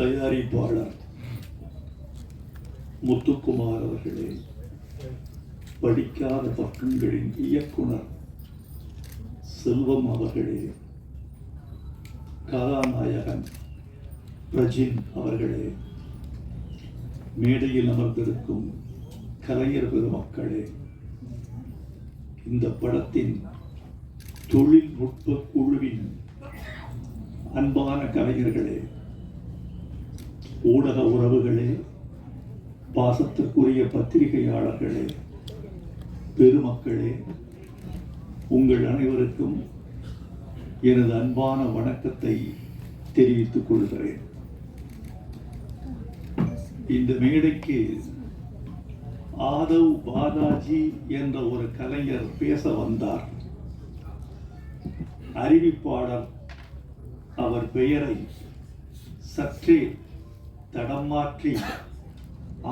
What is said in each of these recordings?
தயாரிப்பாளர் முத்துக்குமார் அவர்களே படிக்காத பக்கங்களின் இயக்குனர் செல்வம் அவர்களே கதாநாயகன் பிரஜின் அவர்களே மேடையில் அமர்ந்திருக்கும் கலைஞர் பெருமக்களே இந்த படத்தின் தொழில்நுட்ப குழுவின் அன்பான கலைஞர்களே ஊடக உறவுகளே பாசத்திற்குரிய பத்திரிகையாளர்களே பெருமக்களே உங்கள் அனைவருக்கும் எனது அன்பான வணக்கத்தை தெரிவித்துக் கொள்கிறேன். இந்த மேடைக்கு ஆதவ் பாலாஜி என்ற ஒரு கலைஞர் பேச வந்தார். அறிவிப்பாளர் அவர் பெயரை சற்றே தடம் மாற்றி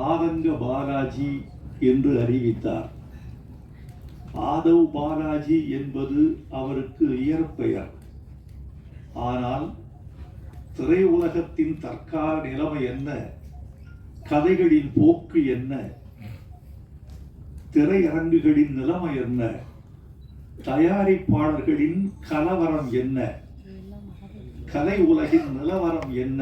ஆதங்க பாலாஜி என்று அறிவித்தார். ஆதவ் பாலாஜி என்பது அவருக்கு இயற்பெயர். ஆனால் திரையுலகத்தின் தற்கால நிலைமை என்ன? கதைகளின் போக்கு என்ன? திரையரங்குகளின் நிலைமை என்ன? தயாரிப்பாளர்களின் கலவரம் என்ன? கலை உலகின் நிலவரம் என்ன?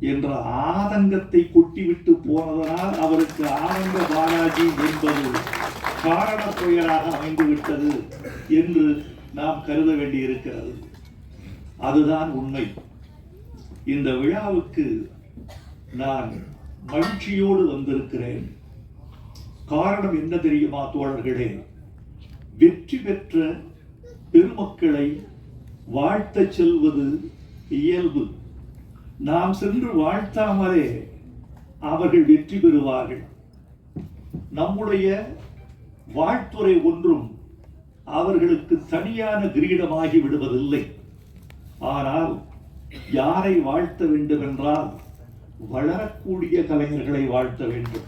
என்ற ஆதங்கத்தை கொட்டிவிட்டு போனதனால் அவருக்கு ஆனந்த பாலாஜி என்பது காரண பெயராக அமைந்துவிட்டது என்று நாம் கருத வேண்டியிருக்கிறது. அதுதான் உண்மை. இந்த விழாவுக்கு நான் மகிழ்ச்சியோடு வந்திருக்கிறேன். காரணம் என்ன தெரியுமா தோழர்களே? வெற்றி பெற்ற பெருமக்களை வாழ்த்த செல்வது இயல்பு. நாம் சென்று வாழ்த்தாமலே அவர்கள் வெற்றி பெறுவார்கள். நம்முடைய வாழ்த்துறை ஒன்றும் அவர்களுக்கு தனியான கிரீடமாகி விடுவதில்லை. ஆனால் யாரை வாழ்த்த வேண்டும் என்றால் வளரக்கூடிய கலைஞர்களை வாழ்த்த வேண்டும்.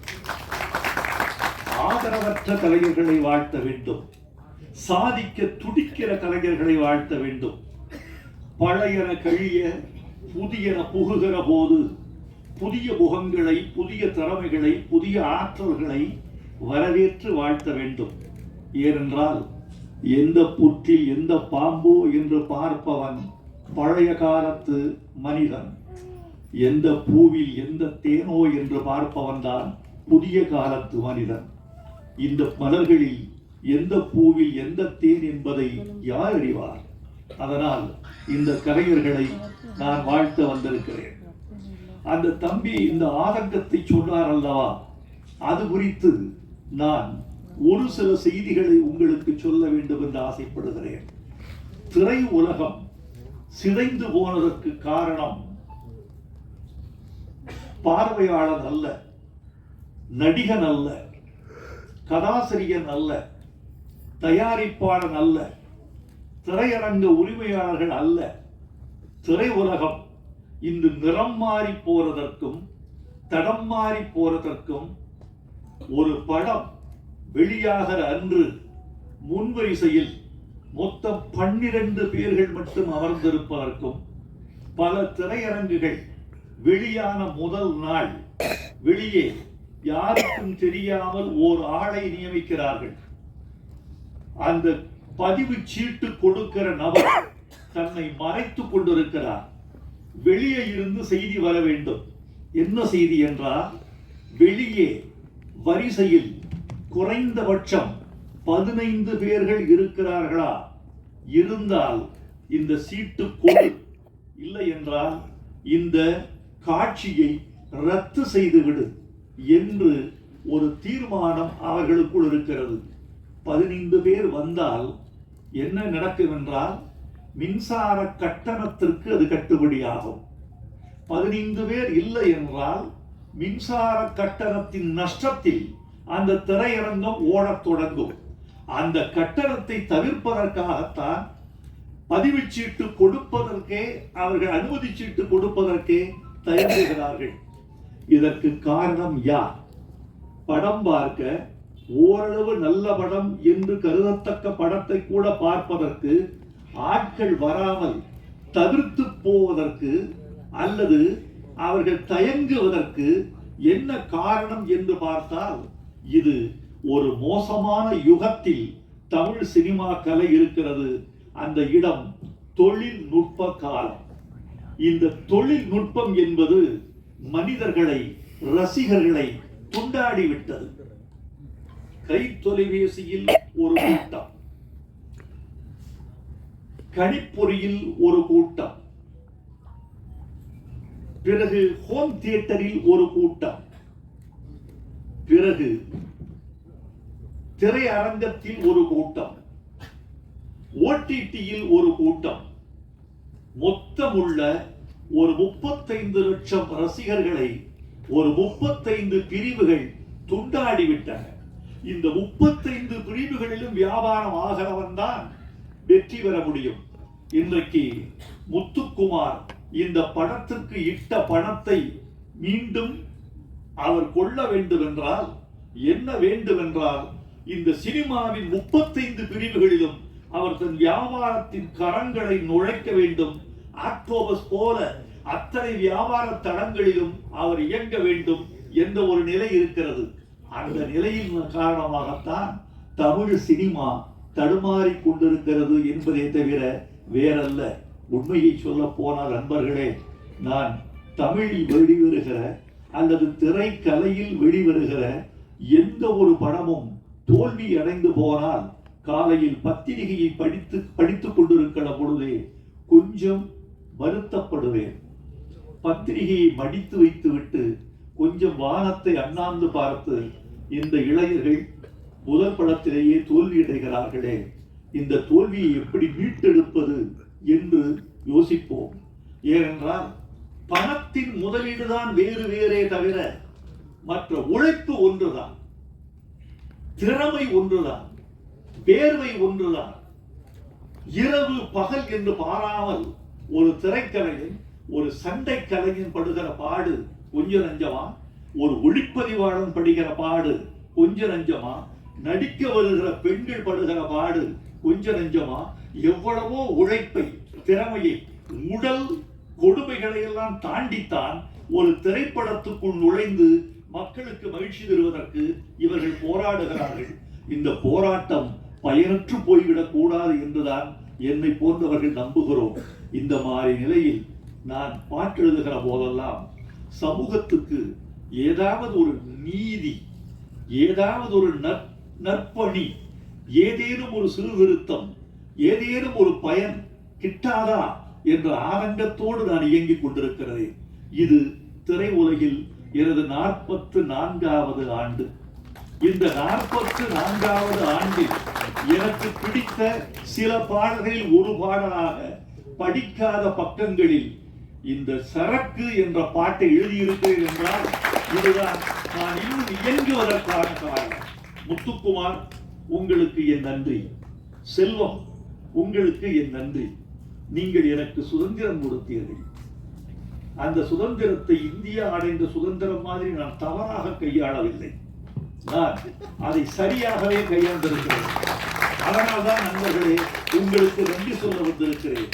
ஆதரவற்ற கலைஞர்களை வாழ்த்த வேண்டும். சாதிக்க துடிக்கிற கலைஞர்களை வாழ்த்த வேண்டும். பழையன கழிய புதியன புகுகிற போது புதிய முகங்களை புதிய திறமைகளை புதிய ஆற்றல்களை வரவேற்று வாழ்த்த வேண்டும். ஏனென்றால் எந்த புற்றில் எந்த பாம்போ என்று பார்ப்பவன் பழைய காலத்து மனிதன். எந்த பூவில் எந்த தேனோ என்று பார்ப்பவன் தான் புதிய காலத்து மனிதன். இந்த மலர்களில் எந்த பூவில் எந்த தேன் என்பதை யார் அறிவார்? அதனால் இந்த கலைஞர்களை நான் வாழ்த்த வந்திருக்கிறேன். அந்த தம்பி இந்த ஆதங்கத்தை சொன்னார் அல்லவா? அது குறித்து நான் ஒரு சில செய்திகளை உங்களுக்கு சொல்ல வேண்டும் என்று ஆசைப்படுகிறேன். திரை உலகம் சிதைந்து போனதற்கு காரணம் பார்வையாளர் அல்ல நடிகன் அல்ல கதாசிரியன் அல்ல தயாரிப்பாளன் அல்ல திரையரங்க உரிமையாளர்கள் அல்ல திரை உலகம் இன்று நிறம் மாறி போறதற்கும் தடம் மாறி போறதற்கும் ஒரு படம் வெளியாகிற அன்று முன்வரிசையில் மொத்தம் பன்னிரண்டு பேர்கள் மட்டும் அமர்ந்திருப்பதற்கும் பல திரையரங்குகள் வெளியான முதல் நாள். வெளியே யாருக்கும் தெரியாமல் ஓர் ஆளை நியமிக்கிறார்கள். அந்த பதிவு சீட்டு கொடுக்கிற நபர் தன்னை மறைத்துக் கொண்டிருக்கிறார். வெளியே இருந்து செய்தி வர வேண்டும். என்ன செய்தி என்றால் வெளியே வரிசையில் குறைந்தபட்சம் பதினைந்து பேர்கள் இருக்கிறார்களா? இருந்தால் இந்த சீட்டு கொடு. இல்லை என்றால் இந்த காட்சியை ரத்து செய்துவிடு என்று ஒரு தீர்மானம் அவர்களுக்குள் இருக்கிறது. பதினைந்து பேர் வந்தால் என்ன நடக்கும் என்றால் மின்சார கட்டணத்திற்கு அது கட்டுப்படியாகும் பதினைந்து பேர் இல்லை என்றால் மின்சார கட்டணத்தின் நஷ்டத்தில் அந்த திரையரங்கம் ஓடத் தொடங்கும். அந்த கட்டணத்தை தவிர்ப்பதற்காகத்தான் பதிவுச் சீட்டு கொடுப்பதற்கே அவர்கள் அனுமதி சீட்டு கொடுப்பதற்கே தயங்குகிறார்கள். இதற்கு காரணம் யார்? படம் பார்க்க ஓரளவு நல்ல படம் என்று கருதத்தக்க படத்தை கூட பார்ப்பதற்கு ஆட்கள் வராமல் தவிர்த்து போவதற்கு அல்லது அவர்கள் தயங்குவதற்கு என்ன காரணம் என்று பார்த்தால் இது ஒரு மோசமான யுகத்தில் தமிழ் சினிமா கலை இருக்கிறது. அந்த இடம் தொழில்நுட்ப காலம். இந்த தொழில்நுட்பம் என்பது மனிதர்களை ரசிகர்களை துண்டாடி விட்டது. கை தொலைபேசியில் ஒரு கூட்டம். கணிப்பொறியில் ஒரு கூட்டம். பிறகு ஹோம் தியேட்டரில் ஒரு கூட்டம். பிறகு திரையரங்கத்தில் ஒரு கூட்டம். ஓடிடியில் ஒரு கூட்டம். மொத்தமுள்ள ஒரு முப்பத்தைந்து லட்சம் ரசிகர்களை ஒரு முப்பத்தைந்து பிரிவுகள் துண்டாடிவிட்டன. இந்த முப்பத்தைந்து பிரிவுகளிலும் வியாபாரம் ஆகிறவன் தான் வெற்றி பெற முடியும். இன்றைக்கு முத்துக்குமார் இந்த படத்திற்கு இட்ட பணத்தை மீண்டும் அவர் கொள்ள வேண்டும் என்றால் என்ன வேண்டும் என்றால் இந்த சினிமாவின் முப்பத்தைந்து பிரிவுகளிலும் அவர் தன் வியாபாரத்தின் கரங்களை நுழைக்க வேண்டும். ஆக்டோபஸ் போல அத்தனை வியாபார தளங்களிலும் அவர் இயங்க வேண்டும் என்ற ஒரு நிலை இருக்கிறது. அந்த நிலையின் காரணமாகத்தான் தமிழ் சினிமா தடுமாறி கொண்டிருக்கிறது என்பதை தவிர வேறல்ல. உண்மையை சொல்ல போனால் நண்பர்களே நான் தமிழில் வெளிவருகிற அல்லது திரைக்கலையில் வெளிவருகிற எந்த ஒரு படமும் தோல்வி அடைந்து போனால் காலையில் பத்திரிகையை படித்து படித்துக் கொண்டிருக்கிற பொழுதே கொஞ்சம் வருத்தப்படுவேன். பத்திரிகையை மடித்து வைத்துவிட்டு கொஞ்சம் வானத்தை அண்ணாந்து பார்த்து இந்த இளைஞர்கள் முதல் படத்திலேயே தோல்வியடைகிறார்களே இந்த தோல்வியை எப்படி மீட்டெடுப்பது என்று யோசிப்போம். ஏனென்றால் பணத்தின் முதலீடு தான் வேறு வேறே தவிர மற்ற உழைப்பு ஒன்றுதான். திறமை ஒன்றுதான். வேர்வை ஒன்றுதான். இரவு பகல் என்று பாராமல் ஒரு திரைக்கலையின் ஒரு சண்டை கலைஞன் படுகிற பாடு கொஞ்ச நஞ்சமா? ஒரு ஒளிப்பதிவாளன் படுகிற பாடு கொஞ்ச நஞ்சமா? நடிக்க வருகிற பெண்கள் படுகிற பாடு கொஞ்ச நெஞ்சமா? எவ்வளவோ உழைப்பை திறமையை உடல் கொடுமைகளை எல்லாம் தாண்டித்தான் ஒரு திரைப்படத்துக்குள் நுழைந்து மக்களுக்கு மகிழ்ச்சி தருவதற்கு இவர்கள் போராடுகிறார்கள். இந்த போராட்டம் பயனற்று போய்விடக் கூடாது என்றுதான் என்னை போன்றவர்கள் நம்புகிறோம். இந்த மாதிரி நிலையில் நான் பாட்டு எழுதுகிற போதெல்லாம் சமூகத்துக்கு ஏதாவது ஒரு நீதி ஏதாவது ஒரு நற் நற்பணி. ஏதேனும் ஒரு சீர்திருத்தம் ஏதேனும் ஒரு பயன் கிட்டாதா என்ற ஆரங்கத்தோடு நான் இயங்கிக் கொண்டிருக்கிறேன் இது திரை உலகில் எனது நாற்பத்து நான்காவது ஆண்டு. இந்த நாற்பத்து நான்காவது ஆண்டில் எனக்கு பிடித்த சில பாடல்களில் ஒரு பாடலாக படிக்காத பக்கங்களில் இந்த சரக்கு என்ற பாட்டை எழுதியிருக்கிறேன் என்றால் இதுதான் நான் இன்னும் இயங்குவதற்கான காரணம். முத்துக்குமார் உங்களுக்கு என் நன்றி. செல்வம் உங்களுக்கு என் நன்றி. நீங்கள் எனக்கு சுதந்திரம் கொடுத்தீர்கள். அந்த சுதந்திரத்தை இந்தியா அடைந்த சுதந்திரம் மாதிரி நான் தவறாக கையாளவில்லை. நான் அதை சரியாகவே கையாண்டிருக்கிறேன். அதனால்தான் நண்பர்களே உங்களுக்கு நன்றி சொல்ல வந்திருக்கிறேன்.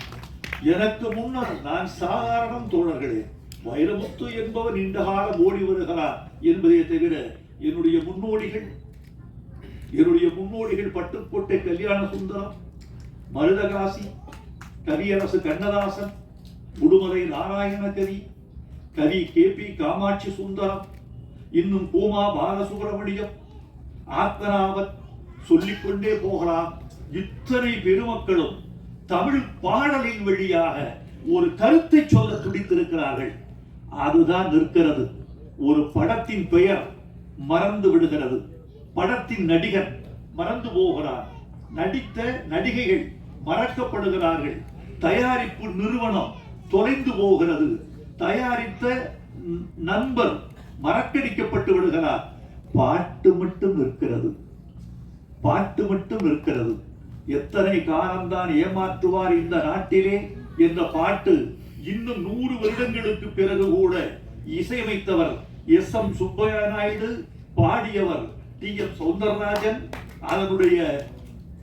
எனக்கு முன்னர் நான் சாதாரணம் தோழர்களே வைரமுத்து என்பவர் நீண்ட காலம் ஓடி வருகிறார் என்பதை தவிர என்னுடைய முன்னோடிகள் என்னுடைய முன்னோடிகள் பட்டுக்கோட்டை கல்யாண சுந்தரம் மருதகாசி கவியரசு கண்ணதாசன் உடுமலை நாராயணகவி கவி கே பி காமாட்சி சுந்தரம் இன்னும் பூமா பாலசுப்ரமணியம் ஆத்மநாபத் சொல்லிக்கொண்டே போகலாம். இத்தனை பெருமக்களும் தமிழ் பாடலின் வழியாக ஒரு கருத்தை சொல்ல துடித்திருக்கிறார்கள். அதுதான் நிற்கிறது. ஒரு படத்தின் பெயர் மறந்து விடுகிறது. படத்தின் நடிகர் மறந்து போகிறார். நடித்த நடிகைகள் மறக்கப்படுகிறார்கள். தயாரிப்பு நிறுவனம் தொலைந்து போகிறது. தயாரித்த நண்பர் மறக்கடிக்கப்பட்டு விடுகிறார். பாட்டு மட்டும் இருக்கிறது. பாட்டு மட்டும் இருக்கிறது. எத்தனை காலம்தான் ஏமாற்றுவார் இந்த நாட்டிலே என்ற பாட்டு இன்னும் நூறு வருடங்களுக்கு பிறகு கூட இசையமைத்தவர் எஸ் எம் சுப்பையா நாயுடு பாடியவர் டி எம் சௌந்தரராஜன் அதனுடைய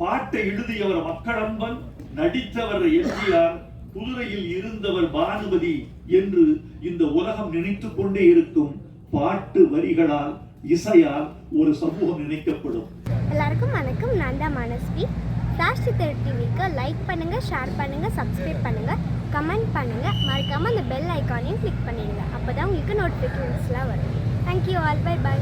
பாட்டை எழுதியவர் மக்களம்பன் நடித்தவர் எம்ஜிஆர் குதிரையில் இருந்தவர் பானுமதி என்று இந்த உலகம் நினைத்து கொண்டே இருக்கும் பாட்டு வரிகளால் இசையால் ஒரு சமூகம் நினைக்கப்படும். எல்லாருக்கும் வணக்கம். நான் தான் மனஸ்வி. ராஷ்டி டிவிக்கு லைக் பண்ணுங்க ஷேர் பண்ணுங்க சப்ஸ்கிரைப் பண்ணுங்க கமெண்ட் பண்ணுங்க. மறக்காம அந்த பெல் ஐக்கானையும் கிளிக் பண்ணிடுங்க. அப்பதான் உங்களுக்கு நோட்டிபிகேஷன்ஸ்லாம் வரும். Thank you all by by